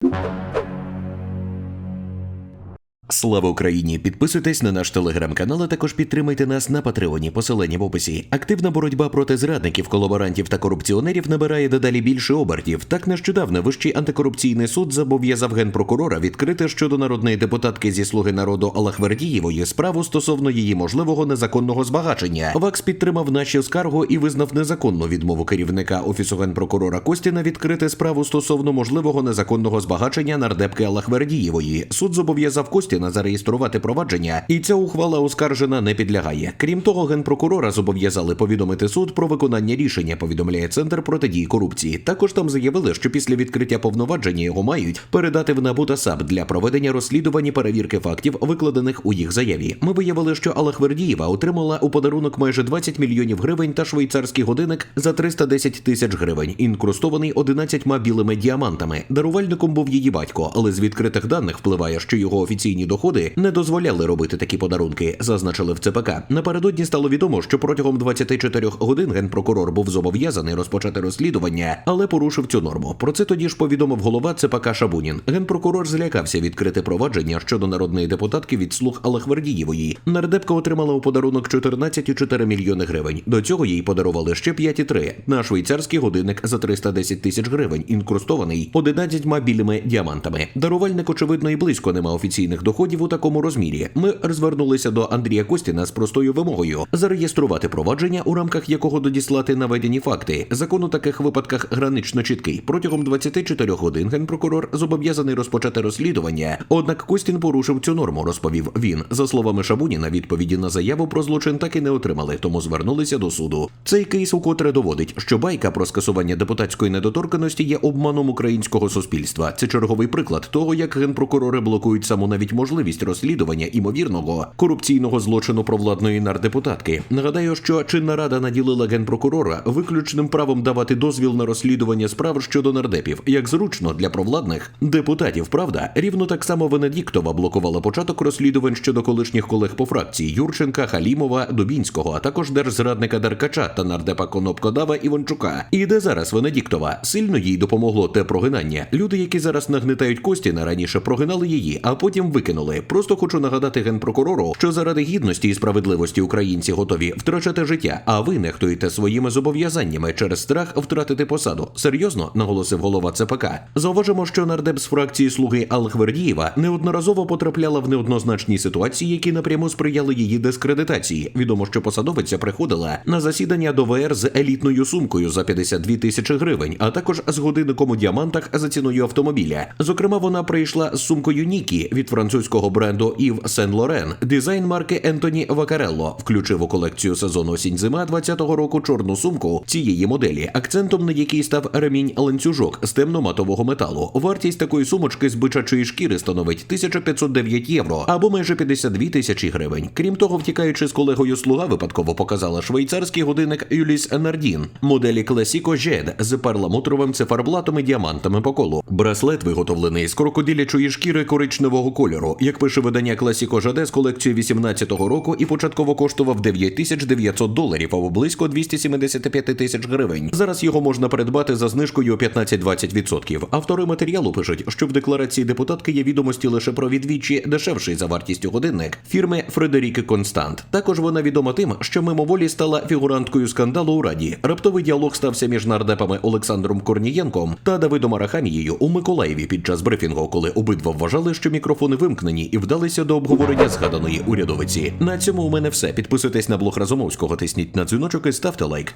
you. Слава Україні! Підписуйтесь на наш телеграм-канал, а також підтримайте нас на Патреоні. Посилання в описі. Активна боротьба проти зрадників, колаборантів та корупціонерів набирає дедалі більше обертів. Так нещодавно Вищий антикорупційний суд зобов'язав генпрокурора відкрити щодо народної депутатки зі слуги народу Алахвердієвої справу стосовно її можливого незаконного збагачення. ВАКС підтримав наші скаргу і визнав незаконну відмову керівника офісу генпрокурора Костіна відкрити справу стосовно можливого незаконного збагачення нардепки Алахвердієвої. Суд зобов'язав Костіна зареєструвати провадження, і ця ухвала оскаржена не підлягає. Крім того, генпрокурора зобов'язали повідомити суд про виконання рішення. Повідомляє центр протидії корупції. Також там заявили, що після відкриття повноваження його мають передати в НАБУ та САП для проведення розслідувань перевірки фактів, викладених у їх заяві. Ми виявили, що Алахвердієва отримала у подарунок майже 20 мільйонів гривень та швейцарський годинник за 310 тисяч гривень, інкрустований 11 білими діамантами. Дарувальником був її батько, але з відкритих даних впливає, що його офіційні доходи не дозволяли робити такі подарунки, зазначили в ЦПК. Напередодні стало відомо, що протягом 24 годин генпрокурор був зобов'язаний розпочати розслідування, але порушив цю норму. Про це тоді ж повідомив голова ЦПК Шабунін. Генпрокурор злякався відкрити провадження щодо народної депутатки від слуг Алахвердієвої. Нардепка отримала у подарунок 14,4 мільйони гривень. До цього їй подарували ще 5,3 на швейцарський годинник за 310 тисяч гривень, інкрустований 11 білими діамантами. Дарувальник, очевидно, і близько нема офіційних доходів у такому розмірі. Ми звернулися до Андрія Костіна з простою вимогою зареєструвати провадження, у рамках якого додіслати наведені факти. Закон у таких випадках гранично чіткий. Протягом 24 годин генпрокурор зобов'язаний розпочати розслідування. Однак Костін порушив цю норму, розповів він. За словами Шабуніна, відповіді на заяву про злочин так і не отримали, тому звернулися до суду. Цей кейс укотре доводить, що байка про скасування депутатської недоторканості є обманом українського суспільства. Це черговий приклад того, як генпрокурори блокують саму навіть можливість розслідування імовірного корупційного злочину провладної нардепутатки. Нагадаю, що чинна рада наділила генпрокурора виключним правом давати дозвіл на розслідування справ щодо нардепів, як зручно для провладних депутатів. Правда, рівно так само Венедіктова блокувала початок розслідувань щодо колишніх колег по фракції Юрченка, Халімова, Дубінського, а також держзрадника Деркача та нардепа Конопкодава Іванчука. І де зараз Венедіктова? Сильно їй допомогло те прогинання. Люди, які зараз нагнетають Костіна, раніше прогинали її, а потім викинули. Просто хочу нагадати генпрокурору, що заради гідності і справедливості українці готові втрачати життя, а ви нехтуєте своїми зобов'язаннями через страх втратити посаду. Серйозно, наголосив голова ЦПК. Зауважимо, що нардеп з фракції слуги Алхвердієва неодноразово потрапляла в неоднозначні ситуації, які напряму сприяли її дискредитації. Відомо, що посадовиця приходила на засідання до ВР з елітною сумкою за 52 тисячі гривень, а також з годинником у діамантах за ціною автомобіля. Зокрема, вона прийшла з сумкою Нікі від французького бренду Ів Сен Лорен. Дизайн марки Ентоні Вакарелло включив у колекцію сезону осінь-зима 2020 року чорну сумку цієї моделі, акцентом на якій став ремінь ланцюжок з темно-матового металу. Вартість такої сумочки з бичачої шкіри становить 1509 євро або майже 52 тисячі гривень. Крім того, втікаючи з колегою слуга, випадково показала швейцарський годинник Юліс Нардін моделі Classico Jet з перламутровим циферблатом і діамантами по колу. Браслет виготовлений з крокодилячої шкіри коричневого кольору. Як пише видання Jade з колекції 18-го року і початково коштував 9900 доларів або близько 275 тисяч гривень. Зараз його можна придбати за знижкою 15-20%. Автори матеріалу пишуть, що в декларації депутатки є відомості лише про відвічі дешевший за вартістю годинник фірми Фредеріки Констант. Також вона відома тим, що мимоволі стала фігуранткою скандалу у раді. Раптовий діалог стався між нардепами Олександром Корнієнком та Давидом Арахамією у Миколаєві під час брифінгу, коли обидва вважали, що мікрофони вимкнені і вдалися до обговорення згаданої урядовиці. На цьому у мене все. Підписуйтесь на блог Разумовського, тисніть на дзвіночок і ставте лайк.